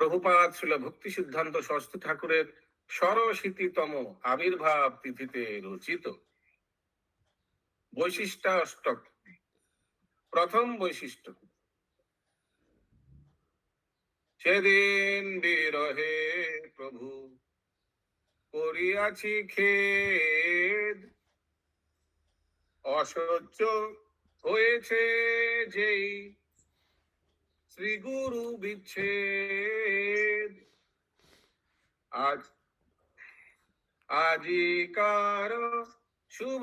প্রভুপাদ ছিল ভক্তি সিদ্ধান্ত সরস্বতী ঠাকুরের সরস্বতীতম আবির্ভাব তিথিতে রচিত। বৈশিষ্ট্যাষ্টক প্রথম বৈশিষ্ট্য। সেদিন বিরহে প্রভু করিয়াছি খেদ। অসহ্য হয়েছে যেই শ্রী গুরু বিচ্ছেদ। আজ আজিকার শুভ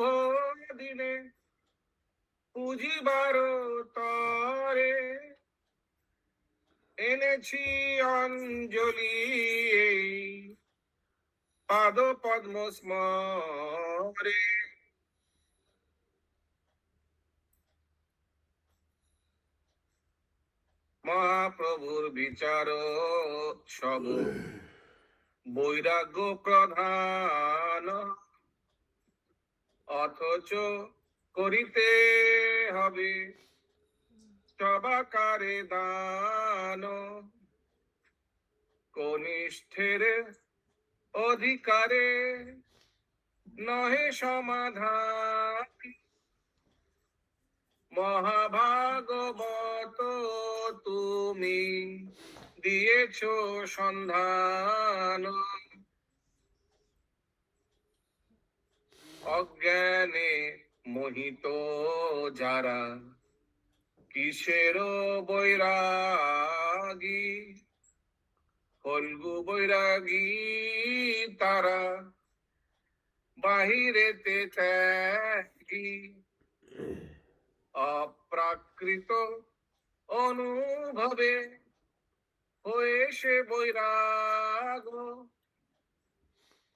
দিনে পুজিবার তরে এনেছি অঞ্জলি পাদ পদ্ম স্মরে মহাপ্রভুর বিচার সব বৈরাগ্য প্রধান। অথচ করিতে হবে সবাকারে দান। কনিষ্ঠের অধিকারে নহে সমাধান। মহাভাগবত তুমি দিয়েছ সন্ধান। অজ্ঞানে মোহিত যারা কিসের বৈরাগী? ফলগু বৈরাগী তারা বাহিরেতে ত্যাগী। অপ্রাকৃত অনুভবে হয়ে সে বৈরাগ।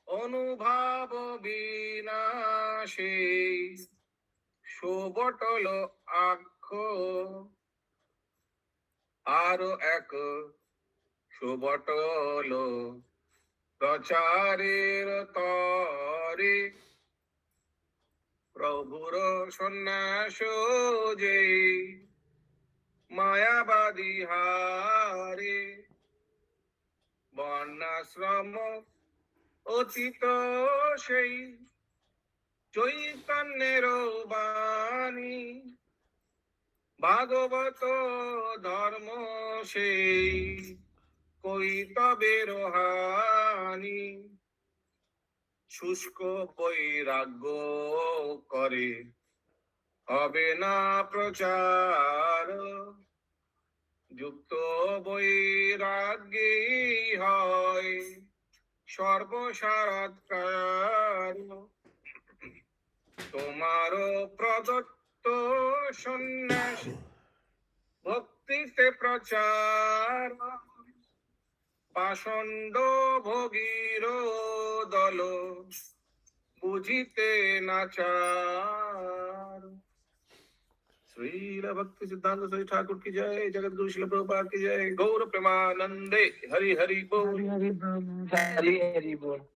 অনুভব বিনাশে সুবটল আক্ষ। আরও এক সুবটল প্রচারের তরে। প্রভুর সন্ন্যাস যে মায়াবাদী হারে বর্ণাশ্রম অতীত সেই চৈতন্যের বাণী। ভাগবত ধর্ম সেই কৈতবের হানি শুষ্ক বৈরাগ্য করে হবে না প্রচার। যুক্ত বৈরাগ্যে হয় সর্বসারাৎকার তোমার প্রদত্ত সন্ন্যাস, ভক্তিতে প্রচার। পাষণ্ড ভোগীর দল, বুঝিতে নাচার श्रील भक्ति सिद्धांत श्री ठाकुर की जय। जगत गुरु शिल प्रभुपाद की जय गौर प्रेमानंदे हरि हरी बोल। हरी हरी बोल।